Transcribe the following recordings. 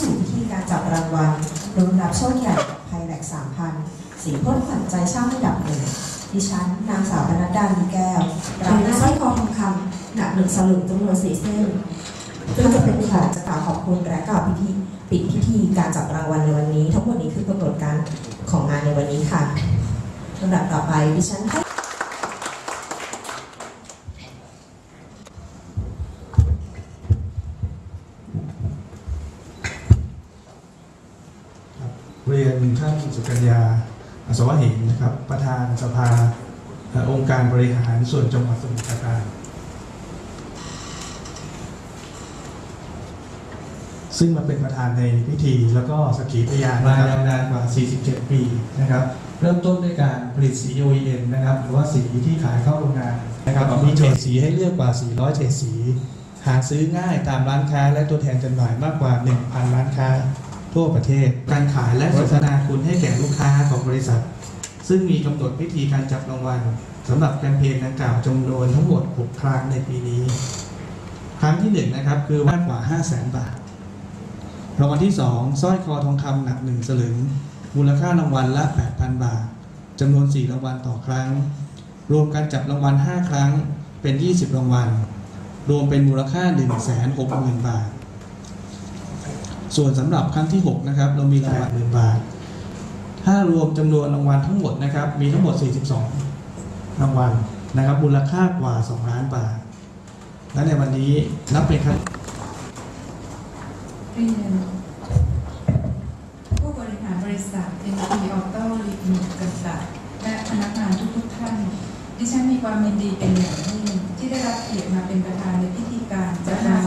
สู่พิธีการจับรางวัลรุ้นรับโชคใหญ่ไพแลกสามพันสีพ่นขวัญใจช่างระดับหนึ่งดิฉันนางสาวปนัดดาลีแก้วรับสร้อยคอทองคำหนักหนึ่งสลึงจำนวนสี่เส้นซึ่งจะเป็นของจะกล่าวขอบคุณและกล่าวพิธีปิดพิธีการจับรางวัลในวันนี้ ทั้งหมดนี้คือกำหนดการของงานในวันนี้ค่ะลำดับต่อไปดิฉันให้ เรียนท่านสุกัญญาอัศวะเหงนะครับ ประธานสภาเอ่อองค์การบริหารส่วนจังหวัดสมุทรปราการ ซึ่งมาเป็นประธานในพิธีแล้วก็สกขีพยานมายาวนานกว่า 47 ปีนะครับ เริ่มต้นด้วยการผลิตสี OEM นะครับ หรือว่าสีที่ขายเข้าโรงงานนะครับมีเฉดสีให้เลือกกว่า 400เฉดสี หาซื้อง่ายตามร้านค้าและตัวแทนจำหน่ายมากกว่า 1,000 ร้านค้า ทั่วประเทศ การขายและโฆษณาคุณให้แก่ลูกค้าของบริษัท ซึ่งมีกำหนดวิธีการจับรางวัลสำหรับแคมเปญดังกล่าวจำนวนทั้งหมด 6 ครั้งในปีนี้ ครั้งที่1นะครับคือมากกว่า 5 0 0 0 0 0 บาท รางวัลที่ 2สร้อยคอทองคำหนัก 1 สลึง มูลค่ารางวัลละ 8,000 บาทจำนวน 4 รางวัลต่อครั้ง รวมการจับรางวัล 5 ครั้งเป็น 20 รางวัล รวมเป็นมูลค่า 160,000 บาท ส่วนสำหรับครั้งที่ 6 นะครับ เรามีรางวัลหมื่นบาท ถ้ารวมจำนวนรางวัลทั้งหมดนะครับ มีทั้งหมด 42 รางวัลนะครับ มูลค่ากว่า 2 ล้านบาท และในวันนี้นับเป็นครั้งเรียนผู้บริหารบริษัท NP Auto Limited จำกัดและพนักงานทุกๆท่าน ดิฉันมีความยินดีเป็นอย่างยิ่งที่ได้รับเกียรติมาเป็นประธานในพิธีการจัดงาน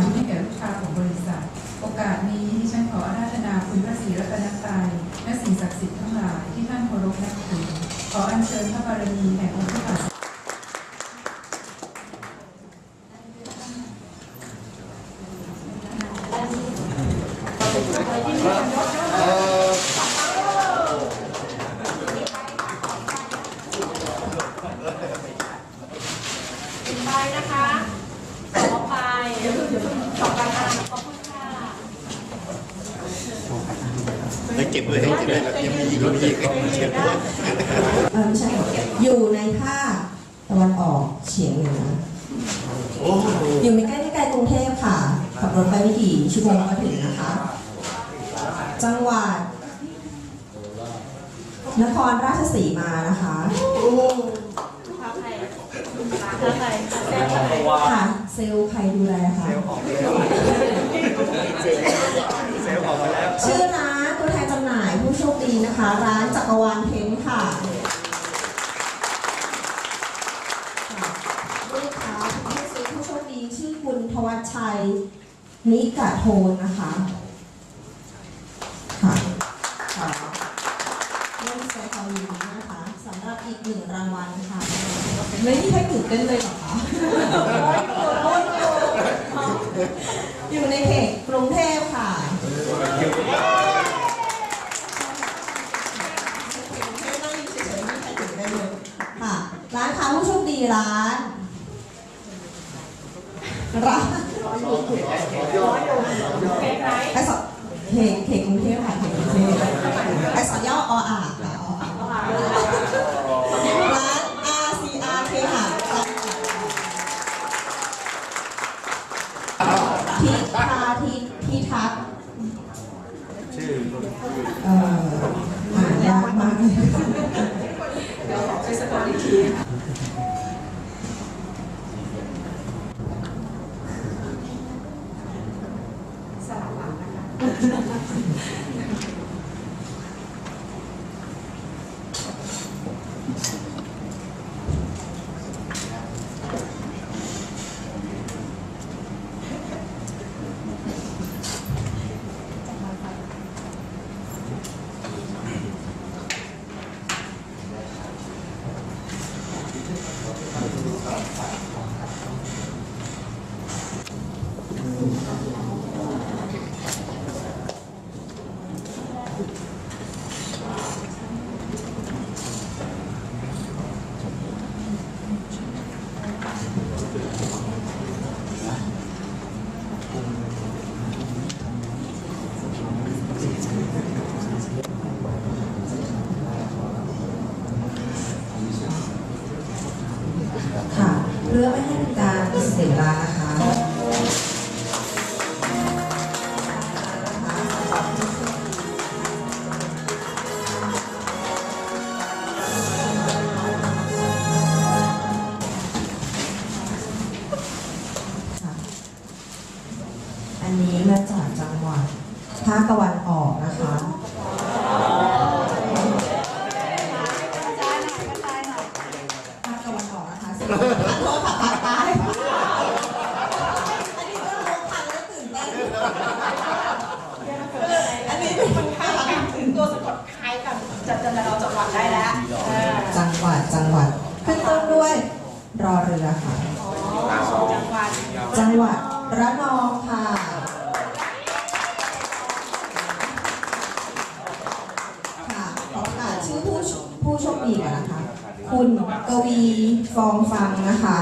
รัตนตรัยและสิ่งศักดิ์สิทธิ์ทั้งหลายที่ท่านเคารพนับถือขออัญเชิญพระบารมีแห่งองค์พระบาทไปนะคะสอไปสอไปค่ะขอบคุณ ค่ะเฮ้ยเก็บเลยเก็บเลยแล้วยังมีอีกมีอีกเก็บเลยเออไม่ใช่อยู่ในภาคตะวันออกเฉียงเหนือโอ้โหอยู่ไม่ใกล้ไม่ไกลกรุงเทพค่ะขับรถไปไม่กี่ชั่วโมงก็ถึงนะคะ จังหวัดนครราชสีมานะคะท้าใครท้าใครแซ่บใครค่ะเซลล์ใครดูแลคะชื่อร้านตัวแทนจำหน่ายผู้โชคดี นะคะร้านจักรวาลเทนท์ค่ะค่ะลูกค้าผู้ซื้อผู้โชคดีชื่อคุณทวัชชัยนิกะโทนนะคะค่ะขอเล่นแสดงความยินดีนะคะสำหรับอีกหนึ่งรางวัลค่ะไม่มีใครตื่นเต้นเลยเหรอคะอยู่ในเขตกรุงเทพค่ะนั่งอยู่เฉยๆไม่มีใครตื่นเต้นเลยค่ะ ร้านค้าผู้โชคดีร้าน ร้านไอสอเขตเขตกรุงเทพค่ะเขตกรุงเทพไอสอย่อออ่างค่ะออ่างร้าน RCR เคหะทิพาทิพิทักษ์ชื่อเอ่ออ่านยากมากเลยค่ะ เสียเวลานะคะอันนี้มาจากจังหวัดภาคตะวันออกนะคะ ภาคตะวันออกนะคะสิโทษค่ะภาคใต้อันนี้ก็รู้ทันแล้วตื่นเต้นอันนี้เป็นคนไทยถึง ตัวสะกดคล้ายกันจัดจำเราจังหวัดได้แล้วเออ จังหวัดจังหวัดขึ้นต้นด้วยรอเรือค่ะ จังหวัดระนองค่ะ ค่ะขอประกาศชื่อผู้ผู้โชคดีก่อนนะคะ คุณกวีฟองฟังนะคะ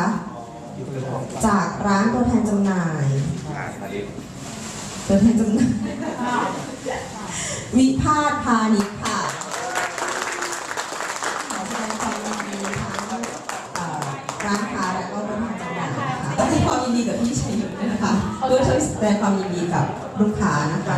จากร้านตัวแทนจำหน่าย ตัวแทนจำหน่าย วิพาทพาณิชย์ค่ะขอแสดงความยินดีทั้งร้านค้าและก็ ดงความยินดีกับพี่ชัยยุทธด้วยนะคะด้วยช่วยแสดงความยินดีกับลูกค้านะคะ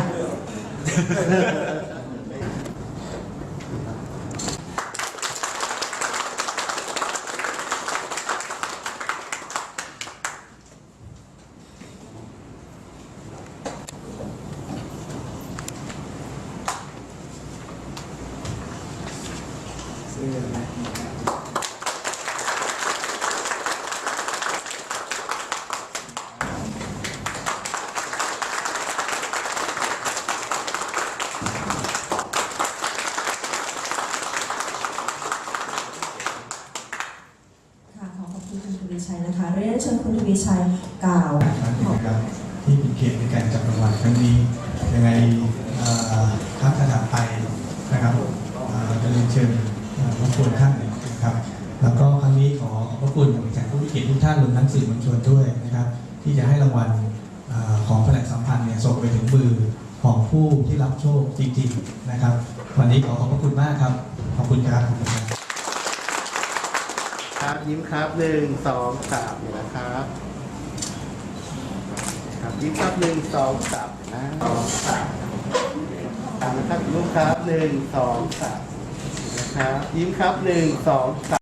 คุณทวีชัยนะคะเรียนเชิญคุณทวีชัยกล่าวครับที่เป็นเกียรติในการจับรางวัลครั้งนี้ยังไงเอ่อครับขนาดไปนะครับเอ่อจะเรียนเชิญรบกวนท่านนะครับ แล้วก็ครั้งนี้ขอขอบพระคุณแขกผู้มีเกียรติทุกท่านรวมทั้งสื่อมวลชนด้วยนะครับ ที่จะให้รางวัลของแผนกสัมพันธ์เนี่ยส่งไปถึงมือของผู้ที่รับโชคจริงๆนะครับ วันนี้ขอขอบพระคุณมากครับ ขอบคุณครับ ครับ ยิ้มครับหนึ่งสองสามนะครับ ครับยิ้มครับหนึ่งสองสามนะสองสามตามนะครับลูกครับหนึ่งสองสามนะครับ ยิ้มครับหนึ่งสองสาม